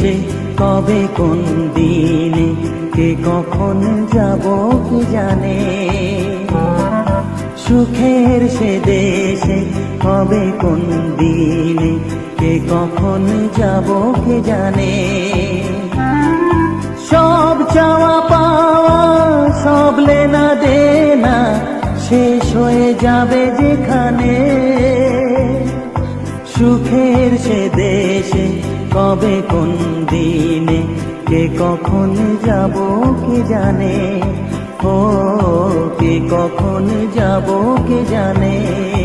সে কবে কোন দিনে, কে কখন যাব কি জানে? সুখের সে দেশে কবে কোন দিনে, কে কখন যাব কে জানে? সব চাওয়া পাওয়া, সব লেনা দেনা শেষ হয়ে যাবে যেখানে। সুখের সে দেশে কবে কোন দিনে কে কখন যাব কে জানে? ও কে কখন যাব কে জানে?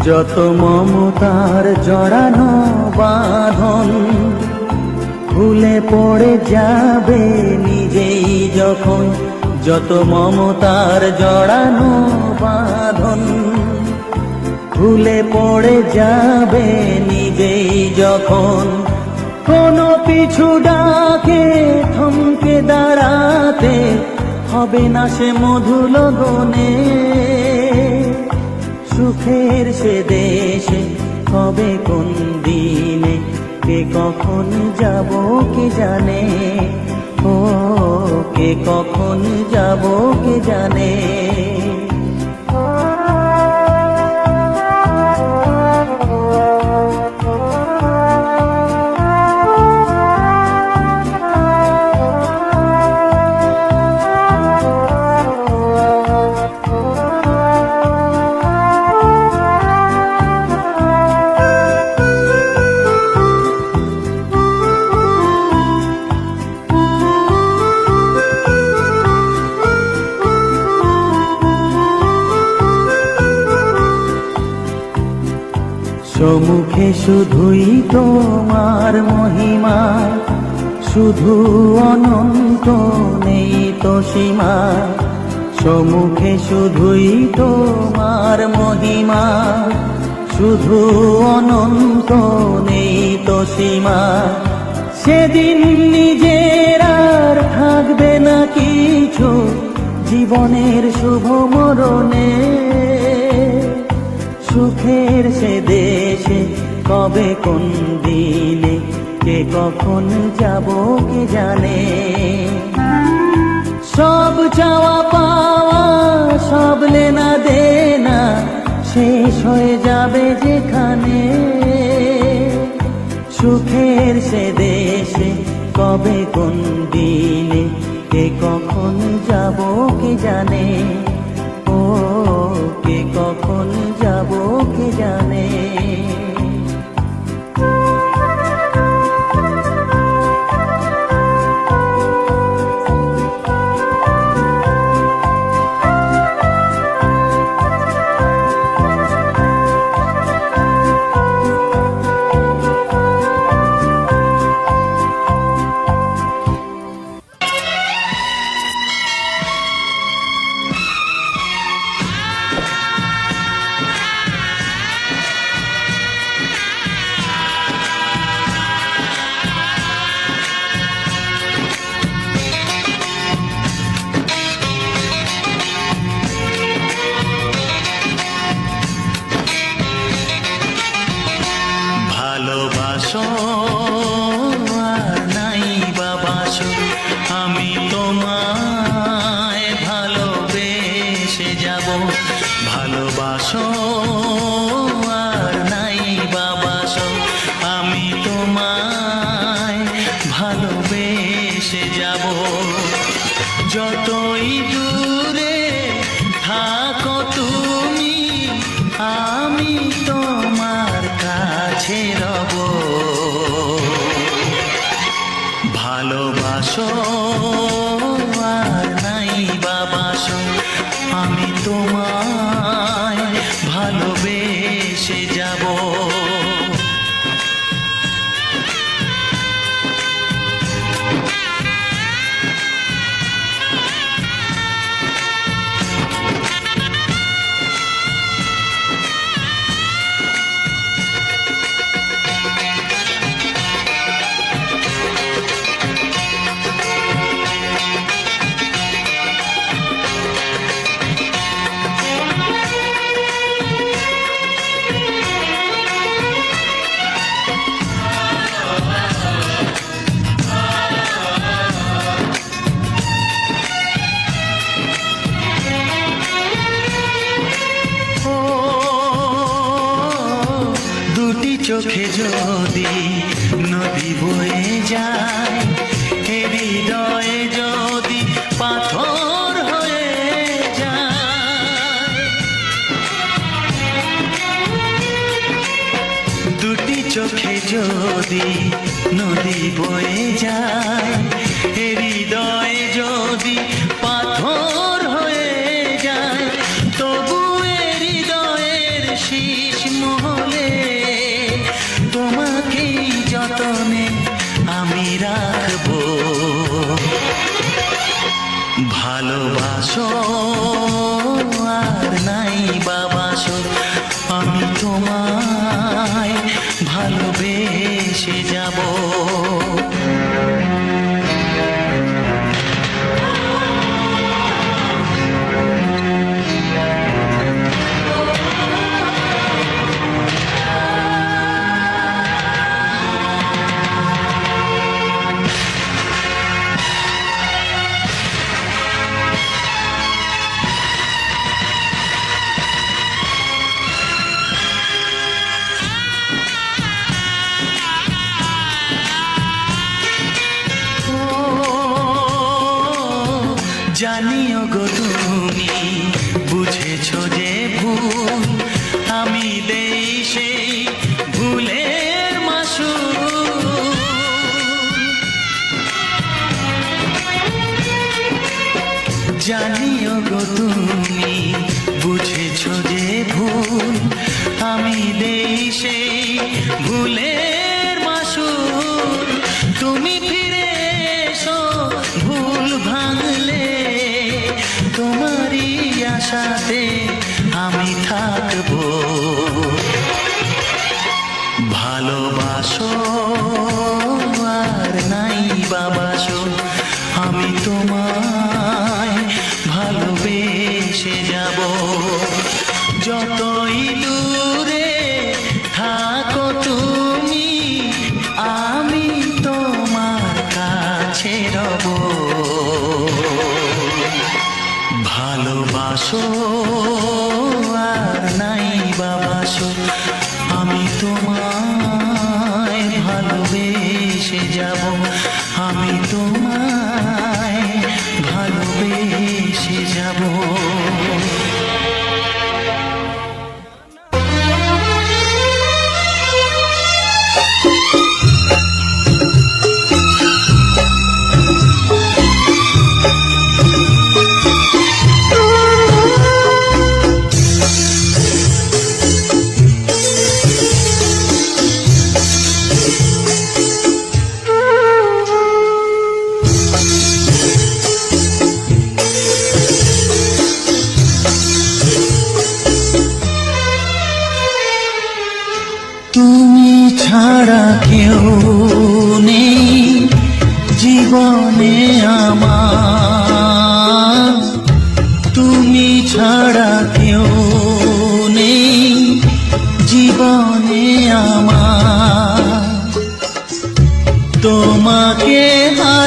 যত মমতার জড়ানো বাঁধন ভুলে পড়ে যাবে নিজেই যখন যত মমতার জড়ানো বাঁধন ভুলে পড়ে যাবে নিজেই যখন কোনো পিছু ডাকে থমকে দাঁড়াতে হবে না সে মধুল গনে সুখের সে দেশে কবে কোন দিনে? কে কখন যাব, কে জানে? ও, কে কখন যাব, কে জানে? সমুখে শুধুই তোমার মহিমা। শুধু অনন্ত নেই তো সীমা। সমুখে শুধুই তোমার মহিমা। শুধু অনন্ত নেই তো সীমা। সেদিন নিজের আর থাকবে না কিছু। জীবনের শুভ মরণে। সুখের সে দেশে কবে কোন দিনে, কে কখন যাব কে জানে? সব চাওয়া পাওয়া, সব লেনা দেনা শেষ হয়ে যাবে যেখানে। সুখের সে দেশে কবে কোন দিনে, কে কখন যাব কে জানে? ও, কে কখন যাব কে জানে? দুটি চোখে যদি নদী বয়ে যায় হৃদয়ে যদি সাথে আমি থাকবো আমার তোমাকে হা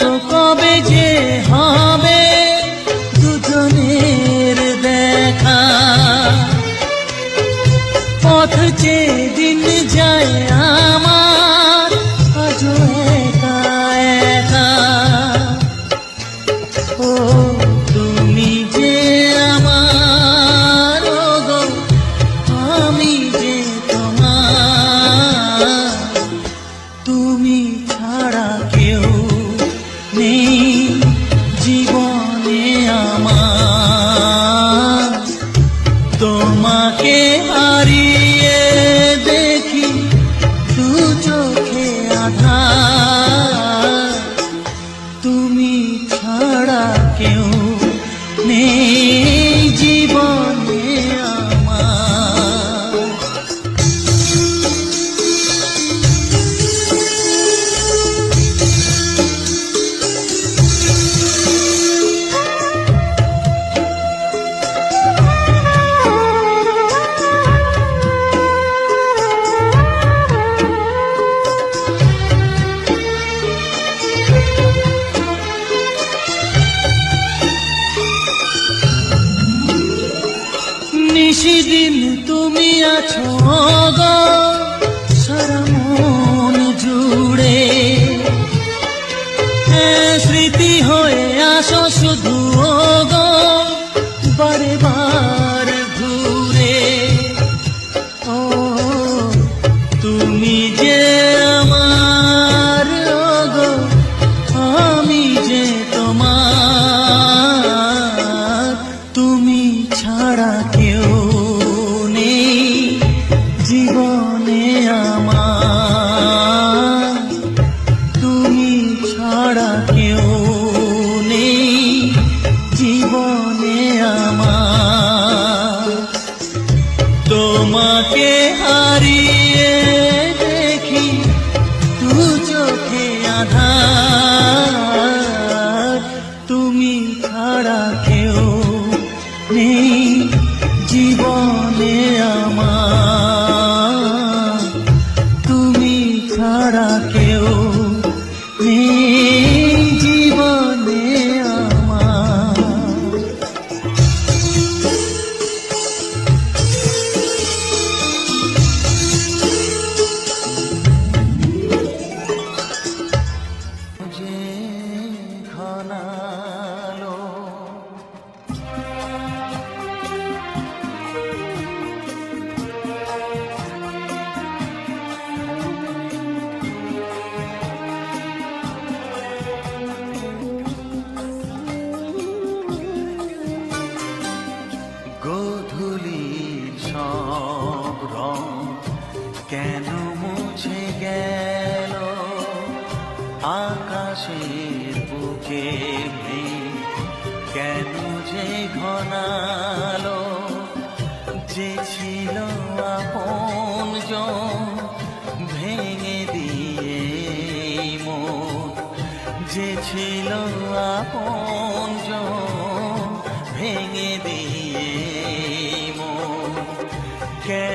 তো কবে যে হবে দুজনের দেখা। পথ যে দিন যায় আমার, আজও একা ও তুমি যে আমার গো, আমি যে তোমার। তুমি বেশি দিন তুমি আছো গো।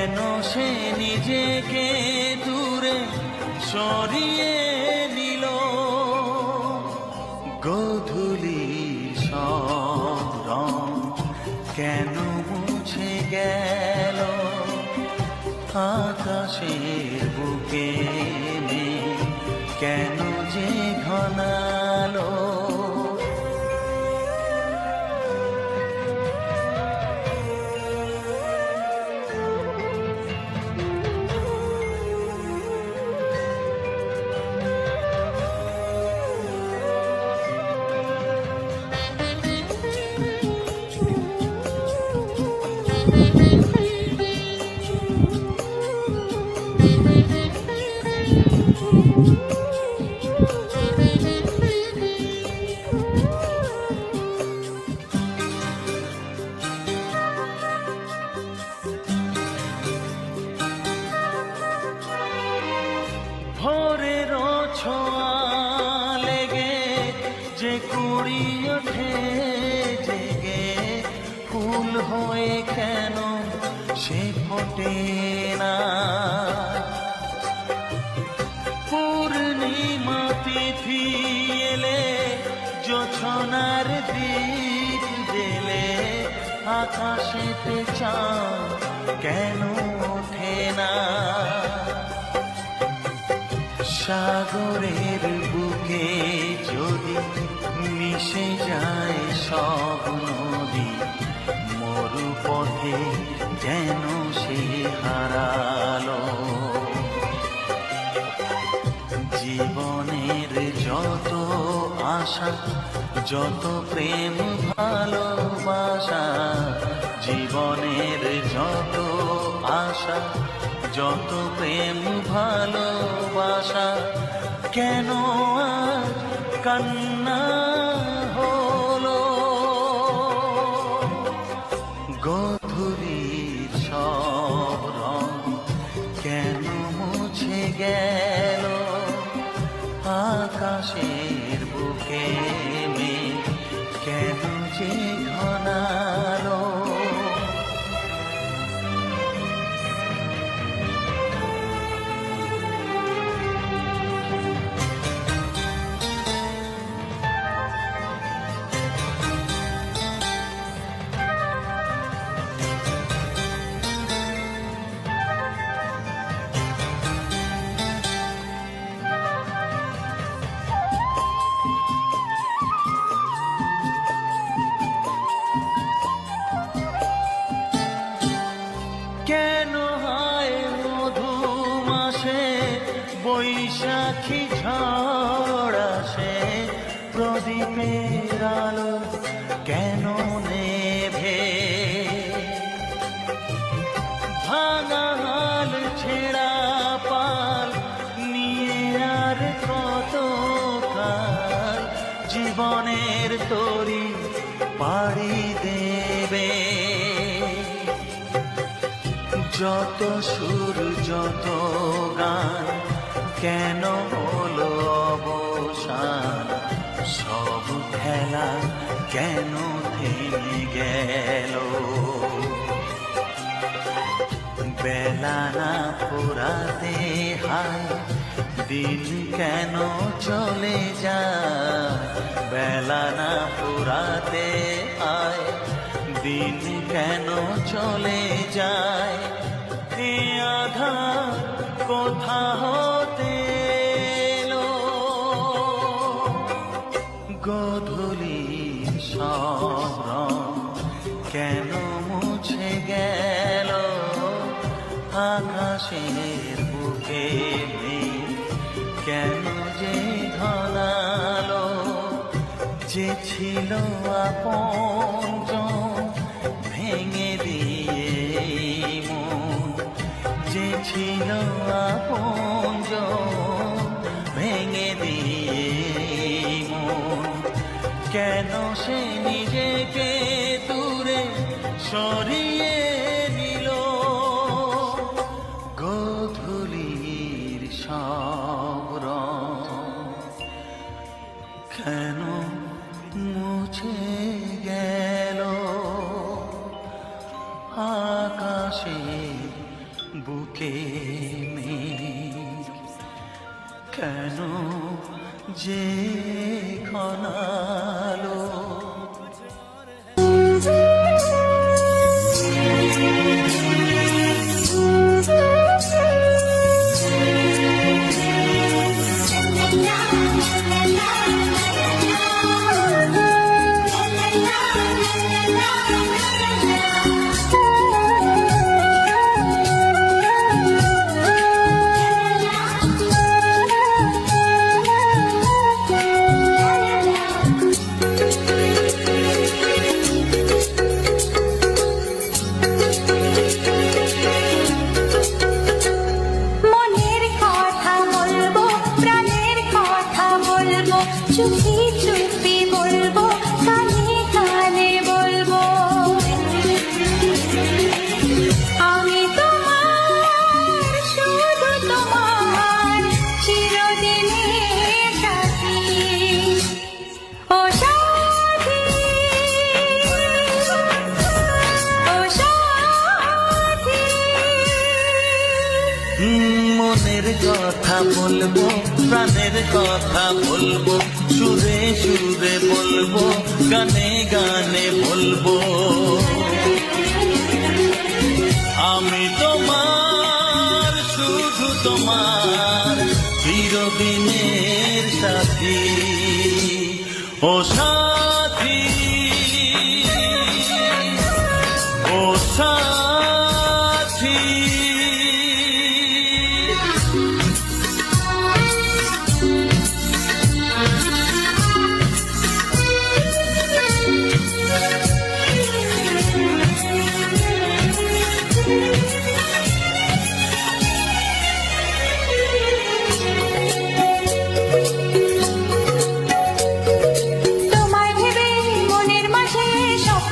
কেন সে নিজেকে দূরে সরিয়ে নিল? গধুলি সব কেন মুছে গেল? আকাশের বুকে কেন যে ঘনা ভালোবাসা, যত প্রেম ভালোবাসা, জীবনের যত আশা, যত প্রেম ভালোবাসা, কেন কান্না হলো? গধুরী সব রং কেন মুছে গেল? Thank you. যত সুর, যত গান, কেন হলো অবসান? সব খেলা কেন থেমে গেল? বেলা না পোড়াতে হায়, দিন কেন চলে যায়? বেলা না পোড়াতে আয় দিন কেন চলে যায়? কোথা হতে? গধূলি সব কেন মুছে গেল আকাশের বুকে কেন যে ঘনালো যে ছিল আপন ভেঙে দিয়ে মন, যে ছিল আপন ভেঙে দিয়ে কেন সে নিজেকে দূরে সরিয়ে নিল? গধূলির সব রং কেন বলব গানে গানে বলব। আমি তোমার শুধু তোমার চিরদিনের সাথী। ও সাথী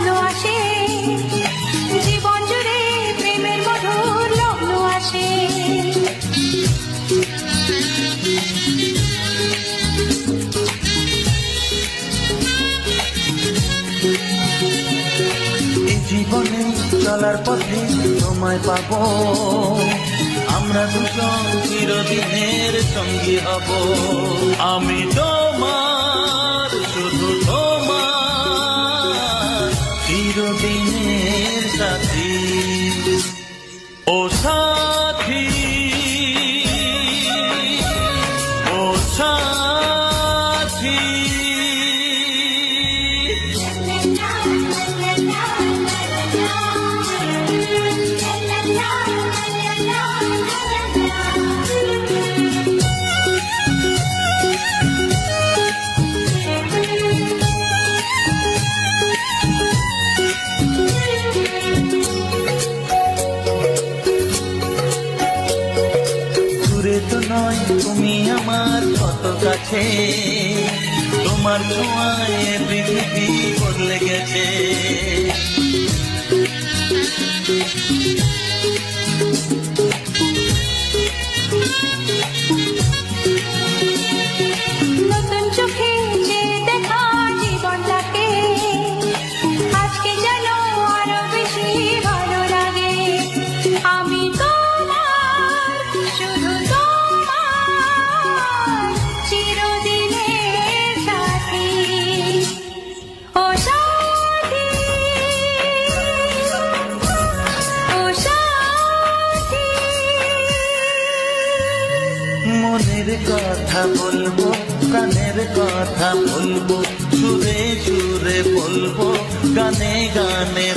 স্বপ্ন আসে, জীবন জুড়ে প্রেমের মধুর লগ্ন আসে। জীবনে চলার পথে তোমায় পাবো। আমরা দুজন চিরদিনের সঙ্গী হব। আমি তোমার ও আমার কত কাছে? তোমার ছোঁয়ায় পৃথিবী বদলে গেছে। তোমার শুধু বলব প্রাণের কথা বলব সুরে সুরে বলব গানে গানে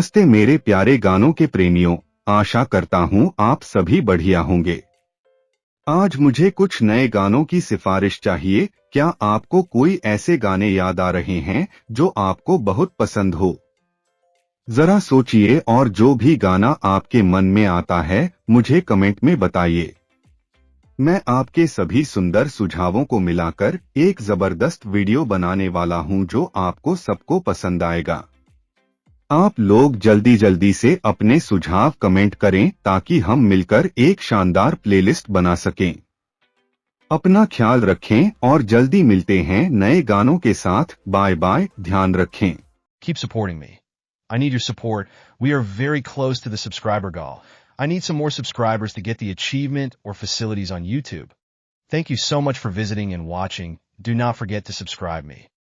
नमस्ते मेरे प्यारे गानों के प्रेमियों, आशा करता हूँ आप सभी बढ़िया होंगे। आज मुझे कुछ नए गानों की सिफारिश चाहिए, क्या आपको कोई ऐसे गाने याद आ रहे हैं, जो आपको बहुत पसंद हो? जरा सोचिए और जो भी गाना आपके मन में आता है, मुझे कमेंट में बताइए। मैं आपके सभी सुंदर सुझावों को मिलाकर एक ज़बरदस्त वीडियो बनाने वाला हूँ जो आपको सबको पसंद आएगा। आप लोग जल्दी जल्दी से अपने सुझाव कमेंट करें ताकि हम मिलकर एक शानदार प्लेलिस्ट बना सकें अपना ख्याल रखें और जल्दी मिलते हैं नए गानों के साथ बाय बाय ध्यान रखें Keep supporting me. I need your support. We are very close to the subscriber goal. I need some more subscribers to get the achievement or facilities on YouTube. Thank you so much for visiting and watching. Do not forget to subscribe me.